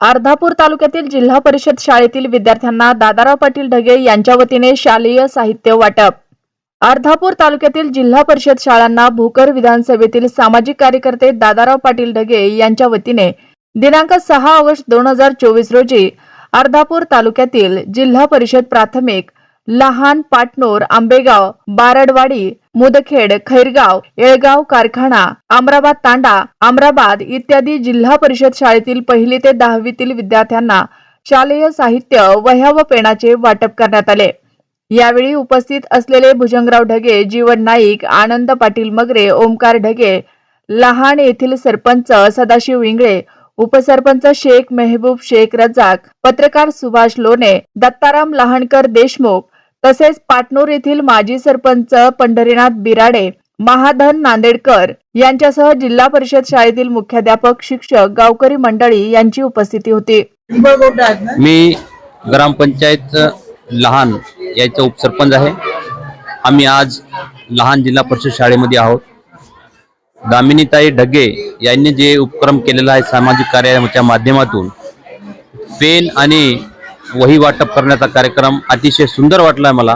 अर्धापूर तालुक्यातील जिल्हा परिषद शाळेतील विद्यार्थ्यांना दादाराव पाटील ढगे यांच्या वतीने शालेय साहित्य वाटप. अर्धापूर तालुक्यातील जिल्हा परिषद शाळांना भोकर विधानसभेतील सामाजिक कार्यकर्ते दादाराव पाटील ढगे यांच्या वतीने दिनांक सहा ऑगस्ट दोन हजार चोवीस रोजी अर्धापूर तालुक्यातील जिल्हा परिषद प्राथमिक लहान पाटनोर आंबेगाव बारडवाडी मुदखेड खैरगाव येळगाव कारखाना आमराबाद तांडा आमराबाद इत्यादी जिल्हा परिषद शाळेतील पहिली ते दहावीतील विद्यार्थ्यांना शालेय साहित्य वह्या व पेणाचे वाटप करण्यात आले. यावेळी उपस्थित असलेले भुजंगराव ढगे जीवन नाईक आनंद पाटील मगरे ओमकार ढगे लहान येथील सरपंच सदाशिव इंगळे उपसरपंच शेख मेहबूब शेख रजाक पत्रकार सुभाष लोणे दत्ताराम लहाणकर देशमुख तसेच पाटणूर येथील माजी सरपंच पंढरीनाथ बिराडे महाधन नांदेडकर यांच्यासह जिल्हा परिषद शाळेतील मुख्याध्यापक शिक्षक गावकरी मंडळी यांची उपस्थिती होती. मी ग्रामपंचायत लहान याचा उपसरपंच आहे. आम्ही आज लहान जिल्हा परिषद शाळेमध्ये आहोत. दामिनीताई ढगे यांनी जे उपक्रम केलेला आहे सामाजिक कार्याच्या माध्यमातून पेन आणि वही वाटप करण्याचा कार्यक्रम अतिशय सुंदर वाटला मला.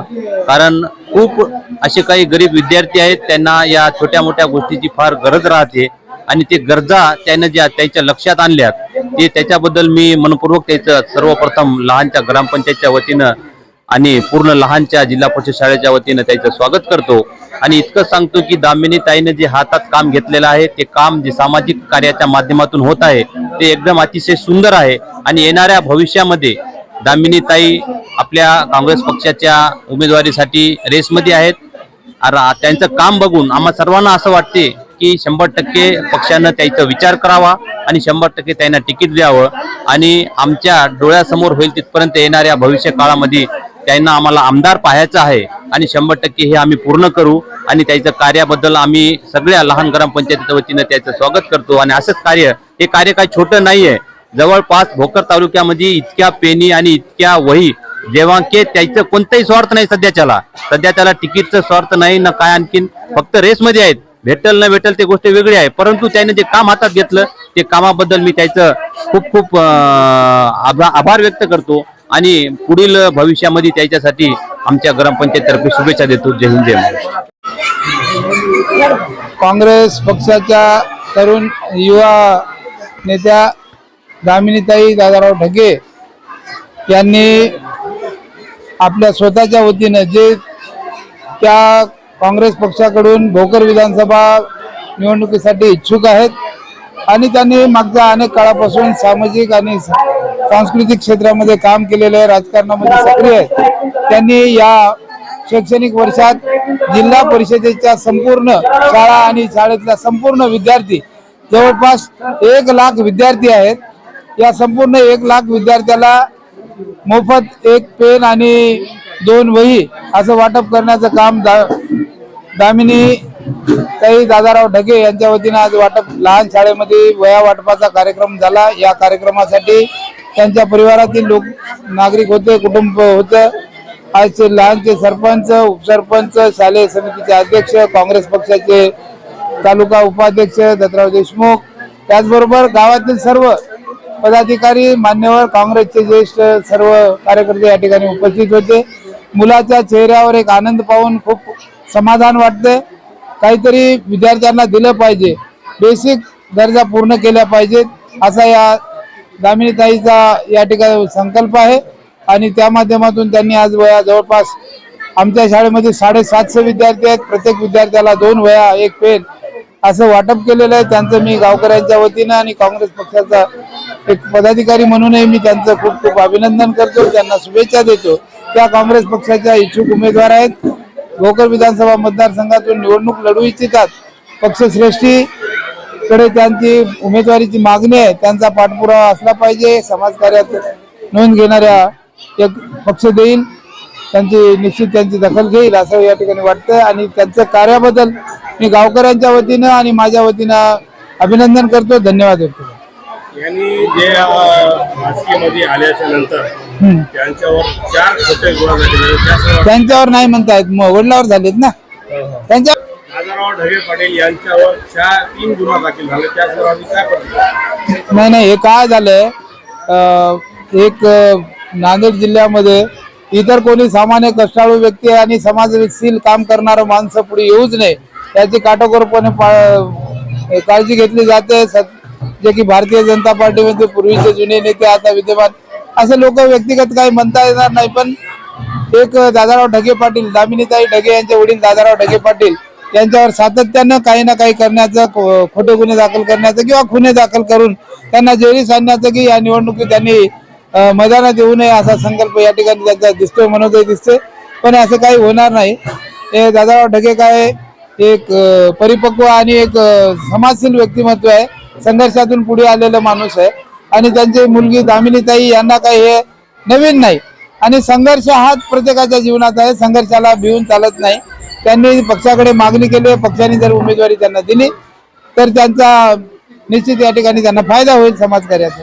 कारण खूप असे काही गरीब विद्यार्थी आहेत त्यांना या छोट्या मोठ्या गोष्टीची फार गरज राहते आणि ते गरजा त्यानं ज्या त्यांच्या लक्षात आणल्यात ते त्याच्याबद्दल मी मनपूर्वक त्याचं सर्वप्रथम लहानच्या ग्रामपंचायतच्या वतीनं आणि पूर्ण लहानच्या जिल्हा परिषद शाळेच्या वतीनं त्याचं स्वागत करतो. आणि इतकं सांगतो की दामिनी ताईनं जे हातात काम घेतलेलं आहे ते काम जे सामाजिक कार्याच्या माध्यमातून होत आहे ते एकदम अतिशय सुंदर आहे. आणि येणाऱ्या भविष्यामध्ये दामिनीताई आपल्या काँग्रेस पक्षाच्या उमेदवारीसाठी रेसमध्ये आहेत. त्यांचं काम बघून आम्हा सर्वांना असं वाटते की शंभर टक्के पक्षानं त्याचा विचार करावा आणि शंभर टक्के त्यांना तिकीट द्यावं आणि आमच्या डोळ्यासमोर होईल तिथपर्यंत येणाऱ्या भविष्य काळामध्ये त्यांना आम्हाला आमदार पाहायचं आहे आणि शंभर टक्के हे आम्ही पूर्ण करू आणि त्याच्या कार्याबद्दल आम्ही सगळ्या लहान ग्रामपंचायतीच्या वतीनं त्याचं स्वागत करतो आणि असंच कार्य हे कार्य काही छोटं नाही आहे जवळपास भोकर तालुक्यामध्ये इतक्या पेनी आणि इतक्या वही जेव्हा त्याचं कोणताही स्वार्थ नाही सध्याच्याला. सध्या त्याला तिकीटचं स्वार्थ नाही ना काय आणखीन फक्त रेसमध्ये आहेत. भेटल न भेटल ते गोष्ट वेगळी आहे. परंतु त्याने जे काम हातात घेतलं ते कामाबद्दल मी त्याचं खूप खूप आभा- आभार व्यक्त करतो. आणि पुढील भविष्यामध्ये त्याच्यासाठी आमच्या ग्रामपंचायततर्फे शुभेच्छा देतो. जय हिंद जय काँग्रेस पक्षाच्या तरुण युवा नेत्या दामिनीताई दादाराव ढगे यांनी आपल्या स्वतःच्या वतीनं जे त्या काँग्रेस पक्षाकडून भोकर विधानसभा निवडणुकीसाठी इच्छुक आहेत आणि त्यांनी मागच्या अनेक काळापासून सामाजिक आणि सांस्कृतिक क्षेत्रामध्ये काम केलेलं आहे राजकारणामध्ये सक्रिय आहेत त्यांनी या शैक्षणिक वर्षात जिल्हा परिषदेच्या संपूर्ण शाळा आणि शाळेतल्या संपूर्ण विद्यार्थी जवळपास एक लाख विद्यार्थी आहेत. या संपूर्ण एक लाख विद्यार्थ्याला मोफत एक पेन आणि दोन वही असं वाटप करण्याचं काम दा दामिनी ताई दादाराव ढगे यांच्या वतीनं आज वाटप लहान शाळेमध्ये वया वाटपाचा कार्यक्रम झाला. या कार्यक्रमासाठी त्यांच्या परिवारातील लोक नागरिक होते कुटुंब होतं. आजचे लहानचे सरपंच उपसरपंच शालेय समितीचे अध्यक्ष काँग्रेस पक्षाचे तालुका उपाध्यक्ष दत्तराव देशमुख. त्याचबरोबर गावातील सर्व पदाधिकारी मान्यवर काँग्रेसचे ज्येष्ठ सर्व कार्यकर्ते या ठिकाणी उपस्थित होते. मुलाच्या चेहऱ्यावर एक आनंद पाहून खूप समाधान वाटते. काहीतरी विद्यार्थ्यांना दिलं पाहिजे. बेसिक गरजा पूर्ण केल्या पाहिजेत. असा या दामिनीताईचा या ठिकाणी संकल्प आहे आणि त्या माध्यमातून त्यांनी आज वया जवळपास आमच्या शाळेमध्ये साडेसातशे विद्यार्थी आहेत. प्रत्येक विद्यार्थ्याला दोन वया एक पेन असं वाटप केलेलं आहे. त्यांचं मी गावकऱ्यांच्या वतीनं आणि काँग्रेस पक्षाचा एक पदाधिकारी म्हणूनही मी त्यांचं खूप खूप अभिनंदन करतो. त्यांना शुभेच्छा देतो. त्या काँग्रेस पक्षाच्या इच्छुक उमेदवार आहेत. भोकर विधानसभा मतदारसंघातून निवडणूक लढू इच्छितात. पक्षश्रेष्ठी कडे त्यांची उमेदवारीची मागणी आहे. त्यांचा पाठपुरावा असला पाहिजे. समाजकार्यात नोंद घेणाऱ्या एक पक्ष देईल. त्यांची निश्चित त्यांची दखल घेईल असं या ठिकाणी वाटतं आणि त्यांचं कार्याबद्दल मी गावकऱ्यांच्या वतीनं आणि माझ्या वतीनं अभिनंदन करतो धन्यवाद करतो. यांनी जे अ, राजकीयमध्ये आल्याच्यानंतर हम्म. त्यांच्यावर चार खोटे गुन्हा झालेले त्यासह त्यांच्यावर नाही म्हणतायत मग वडिलावर झालेत ना? त्यांच्या राजाराव ढगे पाटील यांच्यावर चार तीन गुन्हा दाखल झाले. त्यासह आम्ही काय करतो? नाही नाही हे काय झालंय अ, एक अ, नांदेड जिल्ह्यामध्ये इतर कोणी सामान्य कष्टाळू व्यक्ती आणि समाजशील काम करणारं माणसं पुढे येऊच नये. याची काटेकोरपणे पा- काळजी घेतली जाते. जे की भारतीय जनता पार्टीमध्ये पूर्वीचे जुने नेते आता विद्यमान असे लोक व्यक्तिगत काही म्हणता येणार नाही पण एक दादाराव ढगे पाटील दामिनीताई ढगे यांचे वडील दादाराव ढगे पाटील यांच्यावर सातत्यानं काही ना काही करण्याचं खोटे गुन्हे दाखल करण्याचं किंवा खुने दाखल करून त्यांना जेरी सांगण्याचं की या निवडणुकीत त्यांनी मैदानात येऊ नये असा संकल्प या ठिकाणी त्यांचा दिसतोय मनोदय दिसतोय. पण असं काही होणार नाही. हे दादाराव ढगे काय एक परिपक्व आणि एक समाजशील व्यक्तिमत्व आहे. संघर्षातून पुढे आलेला माणूस आहे. आणि त्यांची मुलगी दामिनीताई यांना काही हे नवीन नाही. आणि संघर्ष हाच प्रत्येकाच्या जीवनात आहे. संघर्षाला भिवून चालत नाही. त्यांनी पक्षाकडे मागणी केली पक्षाने जर उमेदवारी त्यांना दिली तर त्यांचा निश्चित या ठिकाणी त्यांना फायदा होईल समाजकार्याचा.